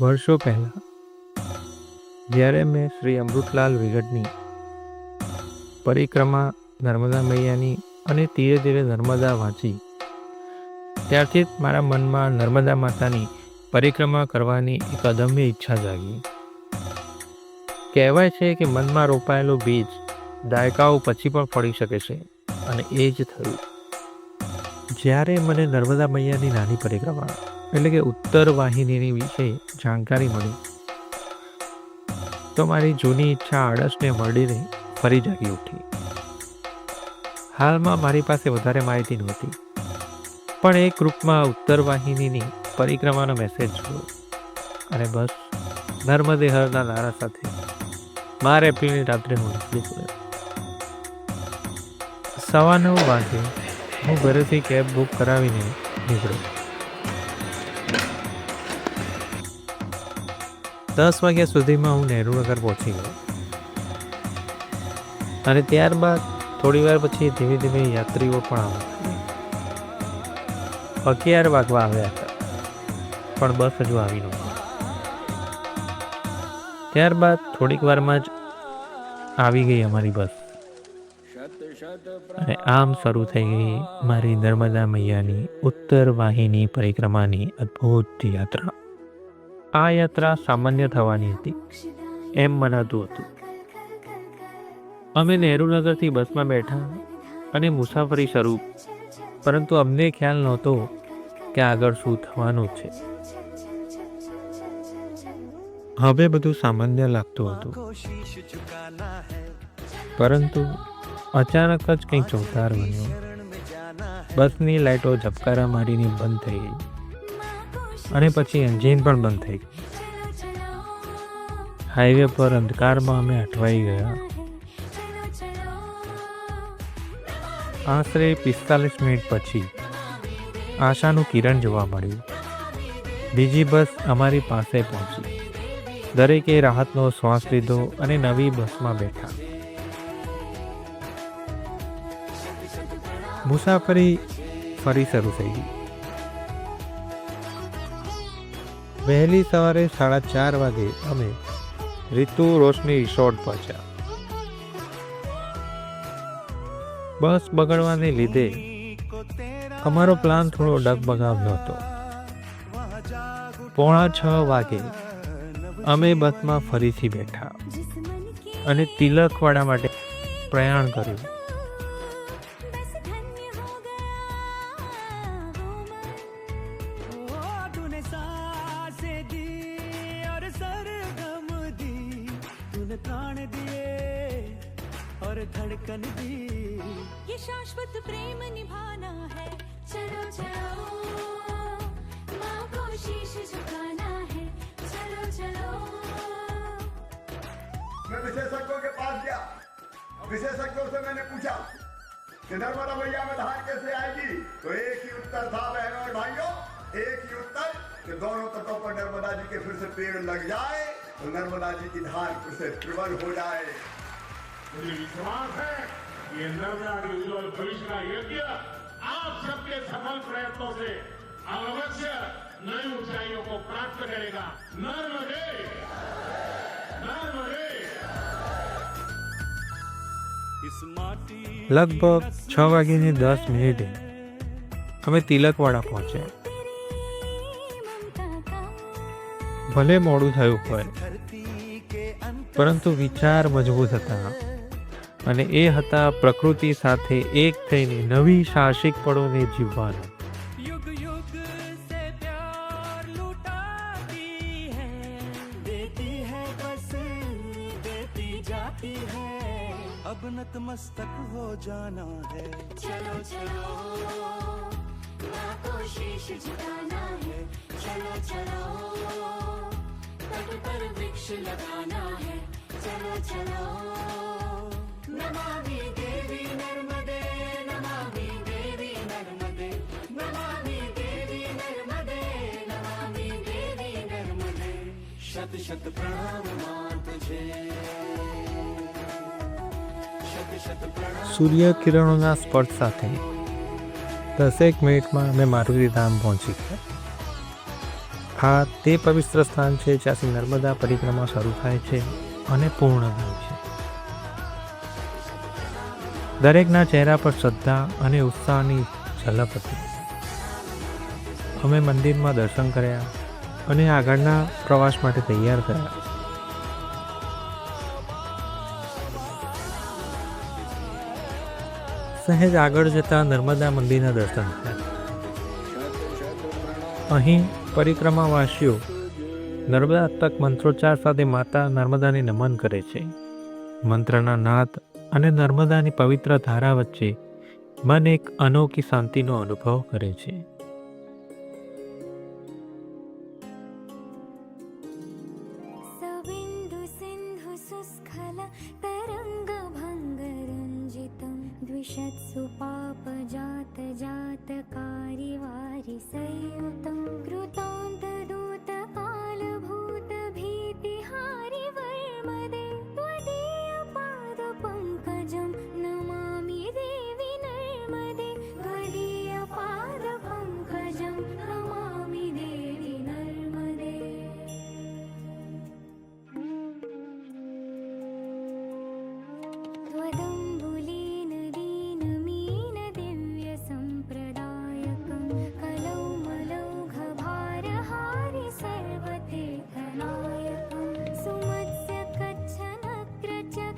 વર્ષો પહેલાં, જ્યારે મેં શ્રી અમૃતલાલ વિગટની પરિક્રમા નર્મદા મૈયાની અને ધીરે ધીરે નર્મદા વાંચી, ત્યારથી જ મારા મનમાં નર્મદા માતાની પરિક્રમા કરવાની એક અદમ્ય ઈચ્છા જાગી. કહેવાય છે કે મનમાં રોપાયેલો બીજ દાયકાઓ પછી પણ ફળી શકે છે અને એ જ થયું. જ્યારે મને નર્મદા મૈયાની નાની પરિક્રમા, એટલે કે ઉત્તર વાહિનીની વિશે જાણકારી મળી, તો મારી જૂની ઈચ્છા આળસને મળીને ફરી જાગી ઉઠી. હાલમાં મારી પાસે વધારે માહિતી નહોતી, પણ એક ગ્રુપમાં ઉત્તર વાહિનીની પરિક્રમાનો મેસેજ જોયો, અને બસ નર્મદે હરના નારા સાથે બાર એપ્રિલની રાત્રે હું સવા નવ વાગે હું ઘરેથી કેબ બુક કરાવીને નીકળ્યો દસ વાગ્યા સુધીમાં હું નહેરુનગર પહોંચી ગયો. અને ત્યારબાદ થોડી વાર પછી ધીમે ધીમે યાત્રીઓ પણ આવ્યા અગિયાર વાગવા આવ્યા હતા, પણ બસ હજુ આવી નહોતી. ત્યારબાદ થોડીક વારમાં જ આવી ગઈ અમારી બસ. અને આમ શરૂ થઈ ગઈ મારી નર્મદા મૈયાની ઉત્તર વાહિની પરિક્રમાની અદ્ભુત યાત્રા. આ યાત્રા સામાન્ય થવાની હતી એમ મનાતું હતું. અમે નહેરુનગરથી બસમાં બેઠા અને મુસાફરી શરૂ પરંતુ અમને ખ્યાલ નહોતો કે આગળ શું થવાનું છે. હવે બધું સામાન્ય લાગતું હતું. પરંતુ અચાનક જ કંઈક ચોંકાર બન્યો. બસની લાઇટો ઝબકારા મારીને બંધ થઈ ગઈ. અને પછી એન્જિન પણ બંધ થઈ ગઈ હાઈવે પર અંધકારમાં અમે અટવાઈ ગયા. આશરે પિસ્તાલીસ મિનિટ પછી આશાનું કિરણ જોવા મળ્યું. બીજી બસ અમારી પાસે પહોંચી. દરેકે રાહતનો શ્વાસ લીધો અને નવી બસમાં બેઠા. મુસાફરી ફરી શરૂ થઈ ગઈ. વહેલી સવારે સાડા ચાર વાગે અમે રીતુ રોશની રિસોર્ટ પહોંચ્યા. બસ બગડવાને લીધે અમારો પ્લાન થોડો ડગબગાવ્યો હતો. પોણા છ વાગે અમે બસમાં ફરીથી બેઠા અને તિલકવાડા માટે પ્રયાણ કર્યું. विशेषज्ञों के पास गया। विशेषज्ञों से मैंने पूछा कि नर्मदा मैया में धार कैसे आएगी? तो एक ही उत्तर था, बहनों और भाइयों, एक ही उत्तर कि दोनों तटों पर नर्मदा जी के फिर से पेड़ लग जाए तो नर्मदा जी की धार फिर से प्रबल हो जाए। मुझे विश्वास है ये नर्मदा के उज्जवल भविष्य का यज्ञ आप सबके सफल प्रयत्नों से अवश्य नई ऊंचाइयों को प्राप्त करेगा। नर्मदे લગભગ છ વાગ્યાની દસ મિનિટે અમે તિલકવાડા પહોંચ્યા ભલે મોડું થયું હોય धरती के अंत પરંતુ વિચાર મજબૂત હતા અને એ હતા પ્રકૃતિ સાથે એક થઈને નવી સાહસિક પળોને જીવવાનું युग युग से प्यार लुटाती है देती है बस देती जाती है अब नतमस्तक हो जाना है चलो चलो माँ को शीश झुकाना है चलो चलो तट पर वृक्ष लगाना है चलो चलो नमामि देवी नर्मदे नमामि देवी नर्मदे नमामि देवी नर्मदे नमामि देवी नर्मदे शत शत प्रणाम माँ तुझे शत शत प्रणाम સૂર્ય કિરણોના સ્પર્શ સાથે દસેક મિનિટમાં અમે મારુતિ ધામ પહોંચી. ગયા આ તે પવિત્ર સ્થાન છે જ્યાંથી નર્મદા પરિક્રમા શરૂ થાય છે અને પૂર્ણ થાય છે. દરેકના ચહેરા પર શ્રદ્ધા અને ઉત્સાહની ઝલક હતી. અમે મંદિરમાં દર્શન કર્યા અને આગળના પ્રવાસ માટે તૈયાર થયા. સહેજ આગળ જતા નર્મદા મંદિરના દર્શન થયા. અહીં પરિક્રમાવાસીઓ નર્મદા તક મંત્રોચ્ચાર સાથે માતા નર્મદાને નમન કરે છે. મંત્રના નાદ અને નર્મદાની પવિત્ર ધારા વચ્ચે મન એક અનોખી શાંતિનો અનુભવ કરે છે.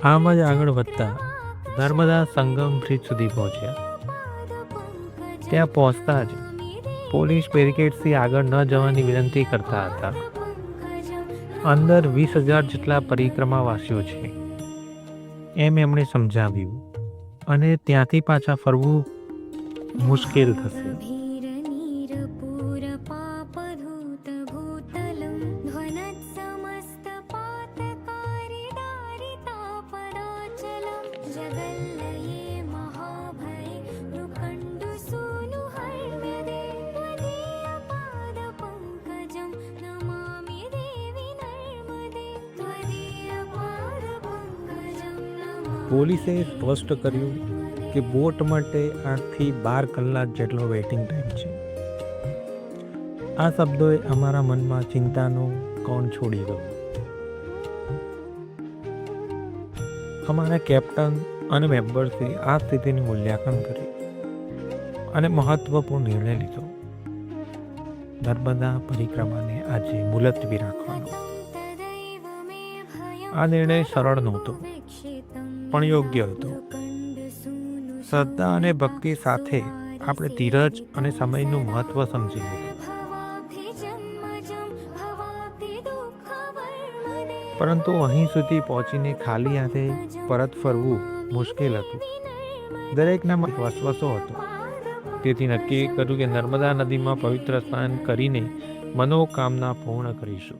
આમ જ આગળ વધતા નર્મદા સંગમ બ્રિજ સુધી પહોંચ્યા. ત્યાં પહોંચતા જ પોલીસ બેરિકેડથી આગળ ન જવાની વિનંતી કરતા હતા. અંદર વીસ હજાર જેટલા પરિક્રમાવાસીઓ છે. એમ એમણે સમજાવ્યું. અને ત્યાંથી પાછા ફરવું મુશ્કેલ થશે. પોલીસે સ્પષ્ટ કર્યું કે બોટ માટે આઠથી બાર કલાક જેટલો વેઇટિંગ ટાઈમ છે. આ શબ્દોએ અમારા મનમાં ચિંતાનો કોણ છોડી ગયો અમારા કેપ્ટન અને મેમ્બર્સે આ સ્થિતિનું મૂલ્યાંકન કર્યું અને મહત્વપૂર્ણ નિર્ણય લીધો. નર્મદા પરિક્રમાને આજે મુલતવી રાખવાનો. આ નિર્ણય સરળ નહોતો. પણ યોગ્ય હતો. શ્રદ્ધા અને ભક્તિ સાથે આપણે ધીરજ અને સમયનું મહત્વ સમજી પરંતુ અહીં સુધી પહોંચીને ખાલી હાથે પરત ફરવું મુશ્કેલ હતું. દરેકના વસવસો હતો. તેથી નક્કી કર્યું કે નર્મદા નદીમાં પવિત્ર સ્નાન કરીને મનોકામના પૂર્ણ કરીશું.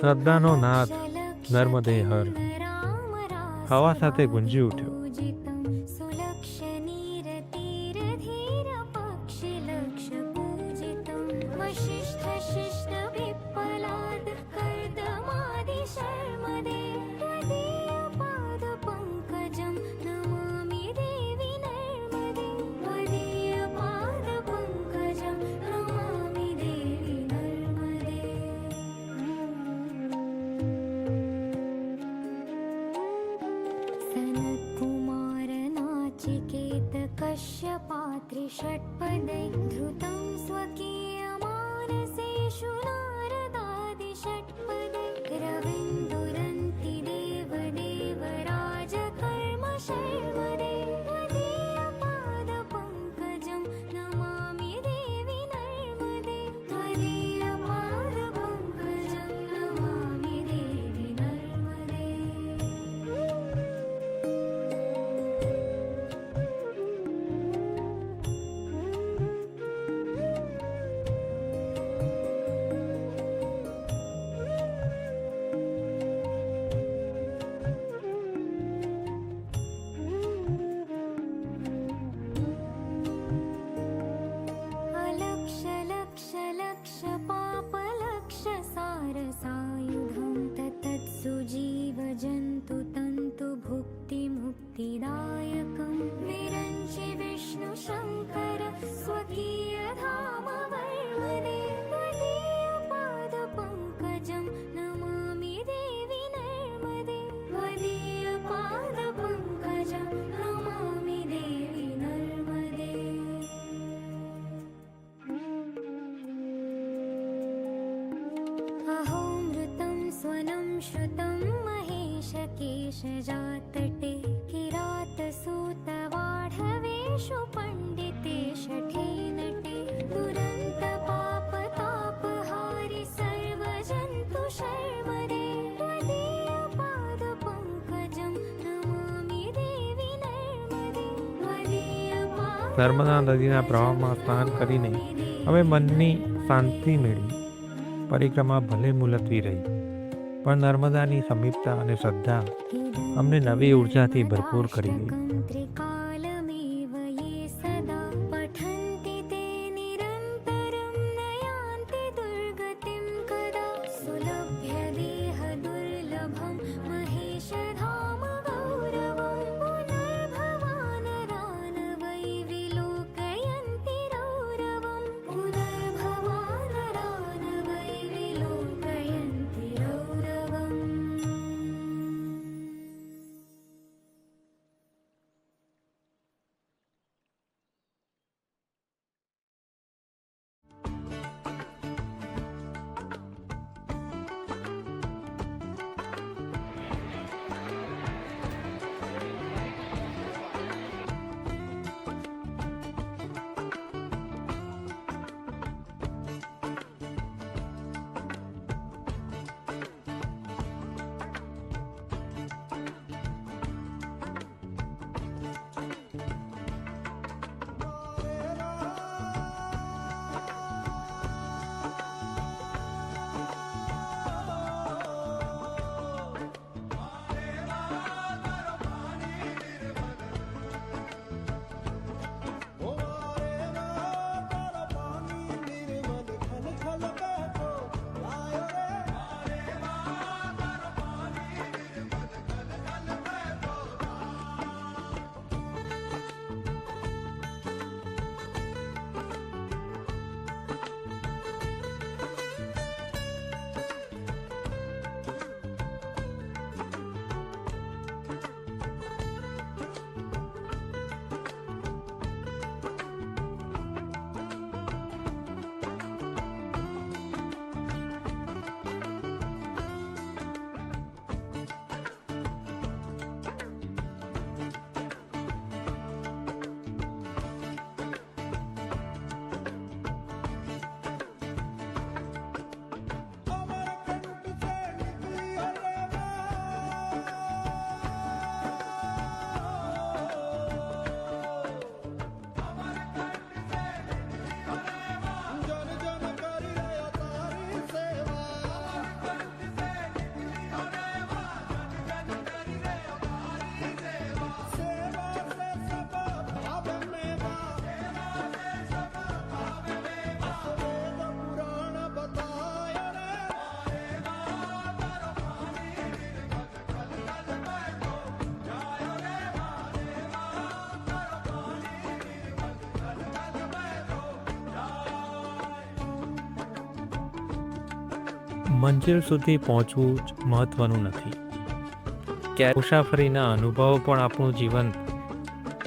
શ્રદ્ધાનો નાદ નર્મદે હર હવા સાથે ગુંજી ઉઠ્યો. चिकेतकस्य पात्रिषट्पदै धृतं स्वकीयमानसेषु न भजन्तु तन्तु भुक्तिमुक्तिदायकं विरञ्चि विष्णुशङ्कर स्वकीयधामव महेशकेशजातटे किरातसूतवाढवेषु पण्डिते शठे नटे दुरन्तपापतापहारि सर्वजन्तुशर्वरे त्वदीयपादपङ्कजं नमामि देवि नर्मदे त्वदीयपादपङ्कजं નર્મદા નદીના પ્રવાહમાં સ્નાન કરીને અમે મનની શાંતિ મેળવી પરિક્રમા ભલે મુલતવી રહી પણ નર્મદાની સમીપતા અને શ્રદ્ધા અમને નવી ઉર્જાથી ભરપૂર કરી ગઈ મંજિલ સુધી પહોંચવું જ મહત્વનું નથી. ક્યારે મુસાફરીના અનુભવો પણ આપણું જીવન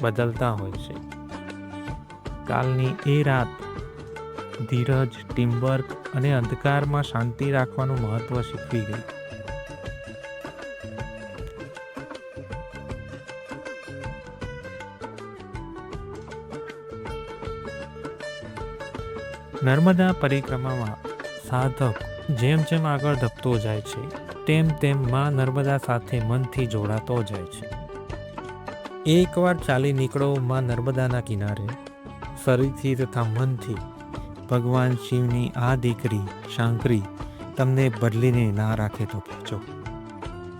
બદલતા હોય છે. કાલની એ રાત ધીરજ, ટીમવર્ક અને અંધકારમાં શાંતિ રાખવાનું મહત્વ શીખવી ગઈ. નર્મદા પરિક્રમામાં સાધક જેમ જેમ આગળ ધપતો જાય છે, તેમ તેમ માં નર્મદા સાથે મનથી જોડાતો જાય છે. એકવાર ચાલી નીકળો માં નર્મદાના કિનારે શરીરથી તથા મનથી, ભગવાન શિવની આ દીકરી, શાંકરી, તમને બદલીને ના રાખે તો પહોંચો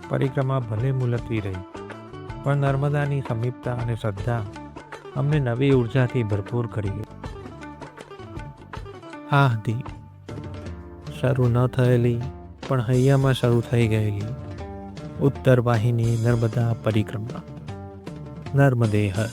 પરિક્રમા ભલે મુલતવી રહી, પણ નર્મદાની સમીપતા અને શ્રદ્ધા અમને નવી ઉર્જાથી ભરપૂર કરી ગઈ આ હતી શરૂ ન થયેલી પણ હૈયામાં શરૂ થઈ ગયેલી. ઉત્તર વાહિની નર્મદા પરિક્રમા. નર્મદે હર